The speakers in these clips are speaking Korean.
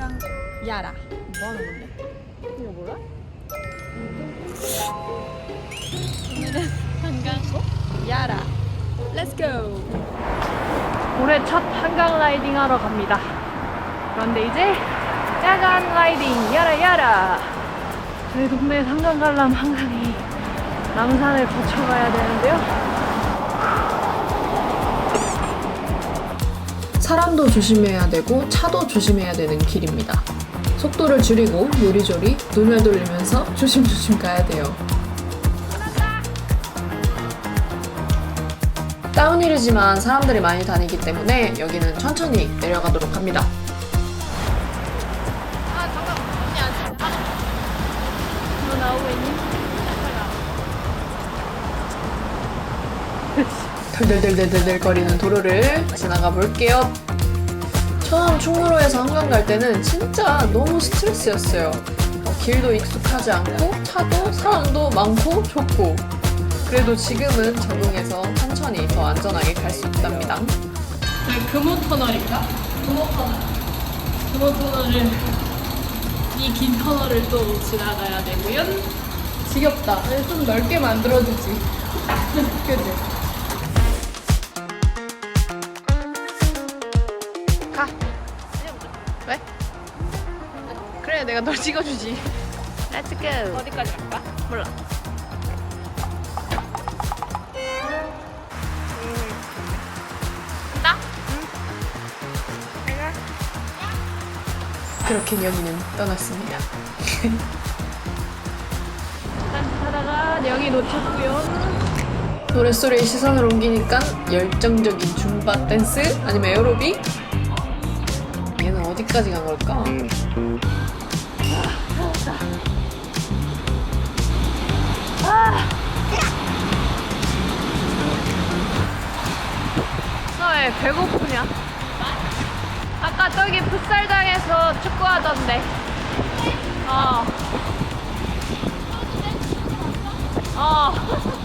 한강 야라. 뭐 하는 건데? 이거 몰라? 오늘은 한강. 야라. Let's go. 올해 첫 한강 라이딩 하러 갑니다. 그런데 이제 야간 라이딩. 야라 야라. 저희 동네 한강 가려면 한강이 남산을 거쳐가야 되는데요 사람도 조심해야 되고 차도 조심해야 되는 길입니다. 속도를 줄이고 요리조리 눈을 돌리면서 조심조심 가야 돼요. 다운힐이지만 사람들이 많이 다니기 때문에 여기는 천천히 내려가도록 합니다. 덜덜덜덜덜 거리는 도로를 지나가 볼게요. 처음 충무로에서 한강 갈 때는 진짜 너무 스트레스였어요. 어, 길도 익숙하지 않고 차도 사람도 많고 좁고 그래도 지금은 적응해서 천천히 더 안전하게 갈 수 있답니다. 저희 금호터널인가? 금호터널. 금호터널을 이 긴 터널을 또 지나가야 되고요. 지겹다. 좀 넓게 만들어주지. 그지? 내가 널 찍어주지. Let's go. 어디까지 갈까? 몰라. 간다. 그렇게 여기는 떠났습니다. 하다가 여기 놓쳤고요. 노랫소리에 시선을 옮기니까 열정적인 줌바 댄스 아니면 에어로빅? 얘는 어디까지 간 걸까? 너왜 배고프냐? 아까 저기 풋살장에서 축구하던데. 어. 어.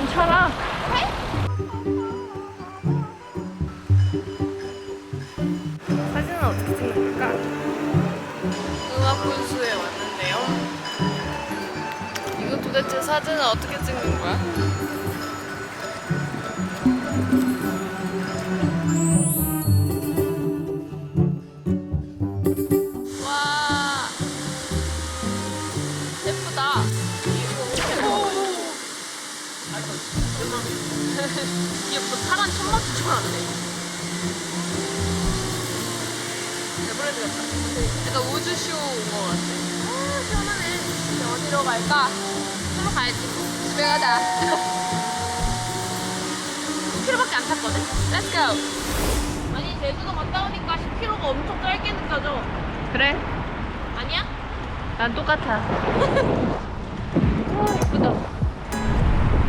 많잖아 사진은 어떻게 찍는 걸까? 음악 분수에 왔는데요 이거 도대체 사진을 어떻게 갈까? 술로 가야지. 집에 가자. 10km밖에 안 탔거든? Let's go! 아니, 제주도 갔다 오니까 10km가 엄청 짧게 느껴져. 그래? 아니야? 난 똑같아. 와, 예쁘다.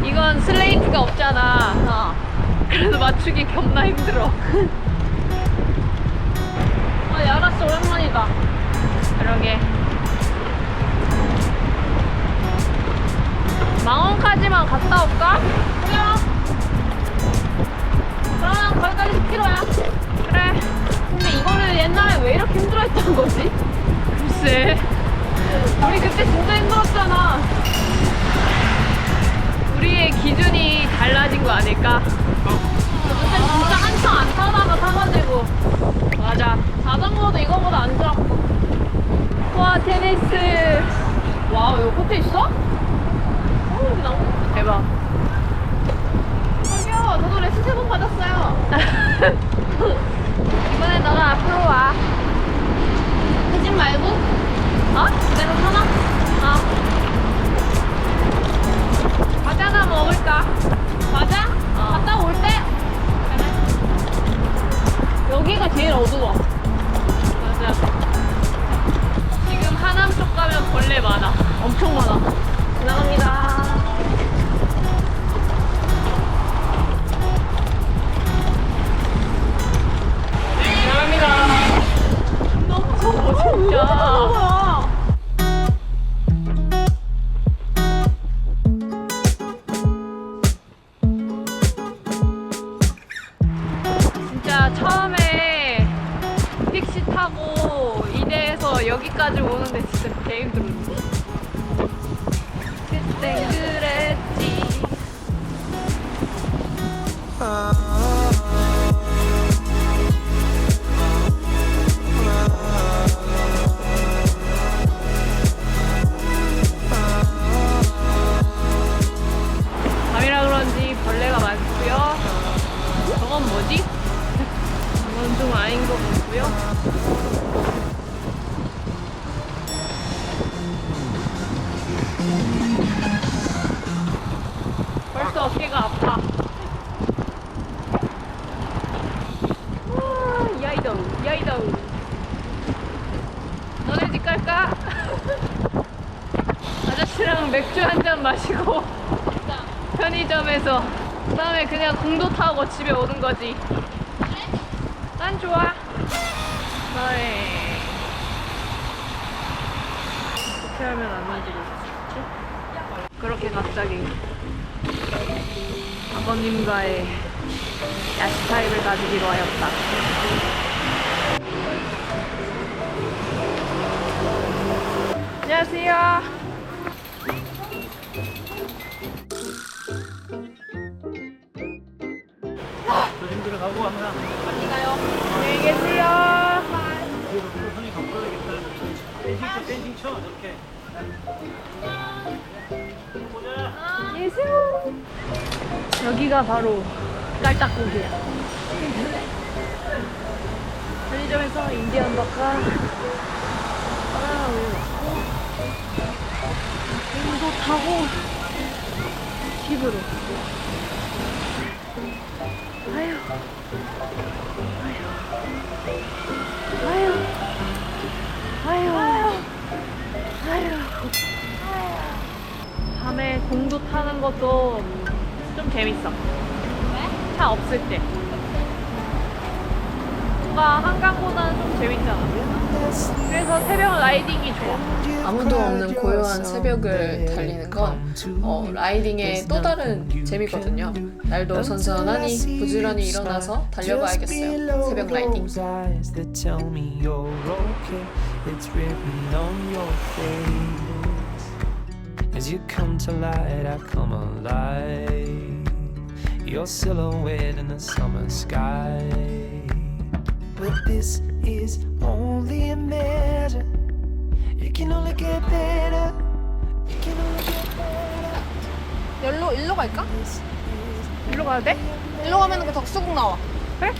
이건 슬레이트가 없잖아. 어. 그래서 맞추기 겁나 힘들어. 거 아닐까? 그때 진짜 한참 안 타다가 타가지고. 맞아. 자전거도 이거보다 안 좋았고. 와 테니스. 와우 이거 코트 있어? 어 여기 나무 대박. 저기요 저 노래 신세곡 받았어요. 이번에 너가 앞으로 와. 아닌 것 같고요. 벌써 어깨가 아파. 와, 야이도, 야이도. 너네 집 갈까? 아저씨랑 맥주 한 잔 마시고 편의점에서 그다음에 그냥 공도 타고 집에 오는 거지. 난 좋아. 너의 어떻게 하면 안 만지고 있었지? 그렇게 갑자기 아버님과의 야식 타입을 가지기로 하였다. 여기가 바로 깔딱고기야. 편의점에서 인디언 올렸고 공도 타고 집으로. 아유, 아유, 아유, 아유, 아유. 밤에 공도 타는 것도 좀 재밌어. 왜? 차 없을 때. 뭔가 한강보다는 좀 재밌잖아. 그래서 새벽 라이딩이 좋아. 아무도 없는 고요한 새벽을 달리는 건 어, 라이딩의 또 다른 재미거든요. 날도 선선하니 부지런히 일어나서 달려봐야겠어요. 새벽 라이딩. As you come to light, I come alive. Your silhouette in the summer sky. But this is only a measure. It can only get better. It can only get better. 여기로 일로 갈까? 일로 가야 돼? 일로 가면 그 덕수궁 나와. 그래?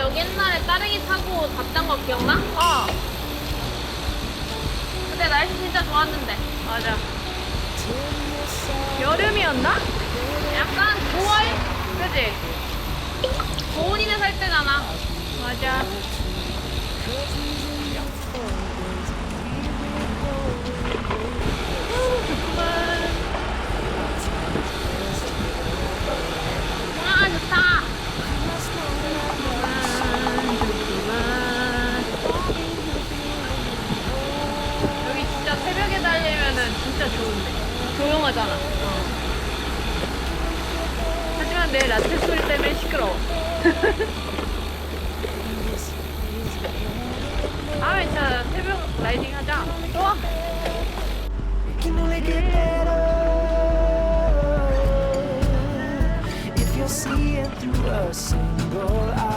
여기 옛날에 따릉이 타고 갔던 거 기억나? 어. 그때 날씨 진짜 좋았는데. 맞아. 여름이었나? 약간 9월? 그지? 고은이네 살 때잖아. 맞아. 아 달리면은 진짜 좋은데. 조용하잖아. 하지만 내 라떼 소리 때문에 시끄러워. 다음에 진짜 새벽 라이딩 하자. 좋아. It if you're seeing through a single eye.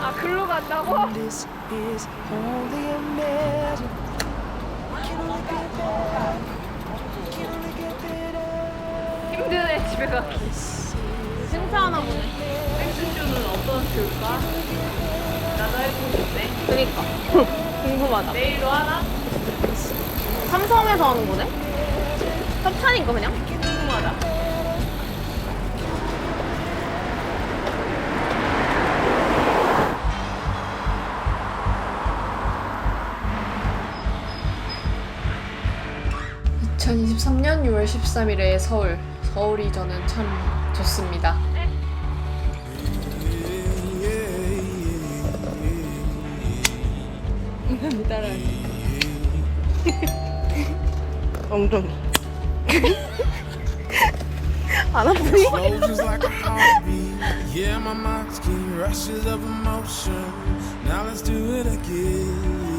아 글로 간다고? This is only a measure. It can only get better. It can only get better. 힘드네 집에 가기. 행사하나 보네. 백수쇼는 어떤 쇼일까? 싶네. 그니까 궁금하다. 내일도 하나? 삼성에서 하는 거네? 협찬인가 그냥? 궁금하다. 네. 2023년 6월 13일에 서울. 서울이 저는 참 좋습니다. 엉덩이. 안 아프니? Flow just like a heartbeat. Yeah, my mind's getting rushes of emotion. Now let's do it again.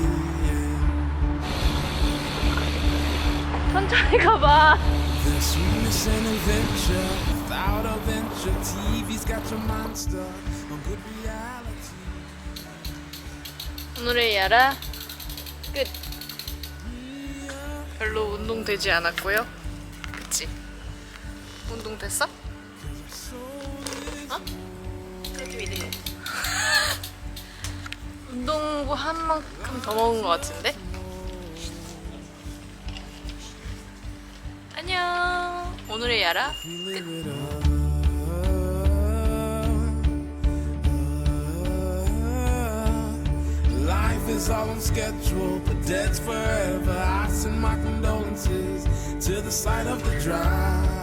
천천히 가봐. The sweetness and adventure. Without a venture, TV's got your mind stuck on good reality. 오늘의 야라 끝. 별로 운동 되지 않았고요. 그치? 운동 됐어? 어? 운동부 한 만큼 더 먹은 것 같은데? 안녕. 오늘의 야라 Live Life is all on schedule, but dead's forever. I send my condolences to the site of the drive.